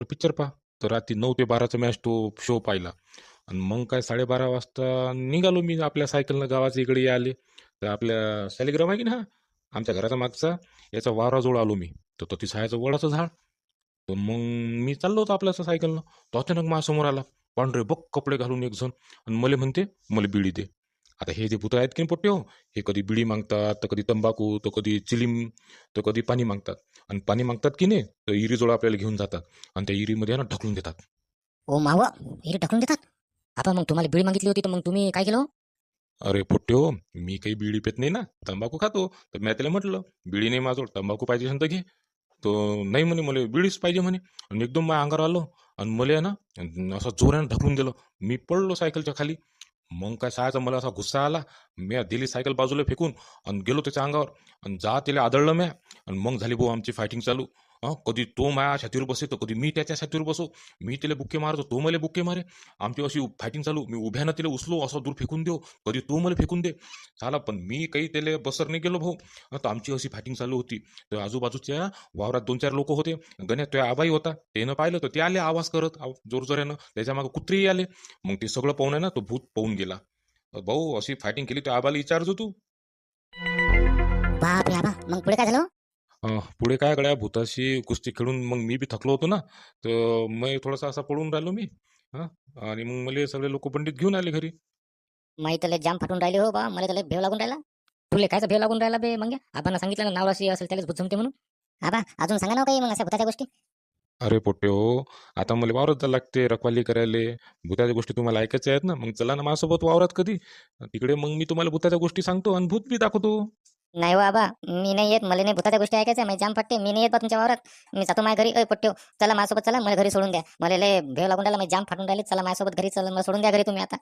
Picture पहा. तर रात्री नऊ ते बाराचा मॅच तो शो पाहिला. आणि मग काय साडेबारा वाजता निघालो मी आपल्या सायकलनं गावाच्या इकडे आले तर आपल्या सॅलिग्राम आहे की ना आमच्या घराचा मागचा. याचा वाराजवळ आलो मी. तर तो तिसायचं वडाचं झाड. तर मग मी चाललो होतो आपल्या सायकलनं तो अचानक माझ्यासमोर आला. पांढरे बघ कपडे घालून एक जण. आणि मला म्हणते मला बिडी दे. आता हे जे भूत आहेत की नाही पोट्टे हो हे कधी बिडी मागतात तर कधी तंबाखू तर कधी चिलीम तर कधी पाणी मागतात. आणि पाणी मागतात की नाही तर इरीजवळ आपल्याला घेऊन जातात. आणि त्या इरीमध्ये ना ढकलून देतात. ओ माव हिरे ढकलून देतात? आपण मग तुम्हाला बिडी मागितली होती तर मग तुम्ही काय केलं? अरे पोट्टे हो मी काही बिडी पेत नाही ना तंबाखू खातो. तर मी त्याला म्हटलं बिडी नाही माझं तंबाखू पाहिजे असेल तर घे. तो नाही म्हणे मला बिडीच पाहिजे म्हणे. आणि एकदम माझ्या अंगावर आलो. आणि मला आहे ना असं जोरानं ढकलून दिलं. मी पडलो सायकलच्या खाली. मग काय सायचा मला असा गुस्सा आला. मी दिली सायकल बाजूला फेकून आणि गेलो त्याच्या अंगावर. आणि जा त्याला आदळलं म्या. आणि मग झाली भाऊ आमची फायटिंग चालू. कधी तो माझ्या छातीवर बसे तर कधी मी त्याच्या छातीवर बसो. मी त्याला बुक्के मारतो तो मला बुक्के मारे. आमची अशी फायटिंग चालू. मी उभ्यानं तिला उचलो असं दूर फेकून देऊ. कधी तो मला फेकून दे. झाला पण मी काही त्याला बसर नाही गेलो भाऊ. तर आमची अशी फायटिंग चालू होती. तर आजूबाजूच्या वावरात दोन चार लोक होते. गण्या तो आबाई होता. त्यानं पाहिलं तर ते आले आवाज करत जोरजोऱ्यानं. त्याच्यामागे कुत्रेही आले. मग ते सगळं पाहून आहे ना तो भूत पाहून गेला. भाऊ अशी फायटिंग केली त्या आबाला विचारतो तू. बाप रे आबा मग पुढे काय झालं? अं, पुढे काय गड्या भूताशी कुस्ती खेळून मग मी बी थकलो होतो ना तर मग थोडासा असा पळून राहिलो मी हां आणि मग मला सगळे लोक पंडित घेऊन आले घरी. माही त्याला जाम फाटून राहिले हो बा मला त्याला भेव लागून राहिला. तुले कायचा भेव लागून राहिला बे मग आपण सांगितलं ना नावराशी असेल त्यालाच भूत जमते म्हणून. आबा अजून सांगा ना काही मग अशा भूताच्या गोष्टी. अरे पोट्टे हो आता मला वावरात जायला लागते रखवाली करायला. भूताच्या गोष्टी तुम्हाला ऐकायच्या आहेत ना मग चला ना माझ्यासोबत वावरात कधी. तिकडे मग मी तुम्हाला भूताच्या गोष्टी सांगतो आणि भूत बी दाखवतो. नाही बाबा मी नाही येत. मला नाही भूताच्या गोष्टी ऐकायच्या. मी जाम फटते मी नाही येत बा तुमच्या वावरात. मी जातो माझ्या घरी. अय पट्ट्यो चला माझ्यासोबत चला. मला घरी सोडून द्या. मला लय भेव लागून राहिला. मी जाम फाटून राहिले. चला माझ्यासोबत घरी. चला मला सोडून द्या घरी तुम्ही आता.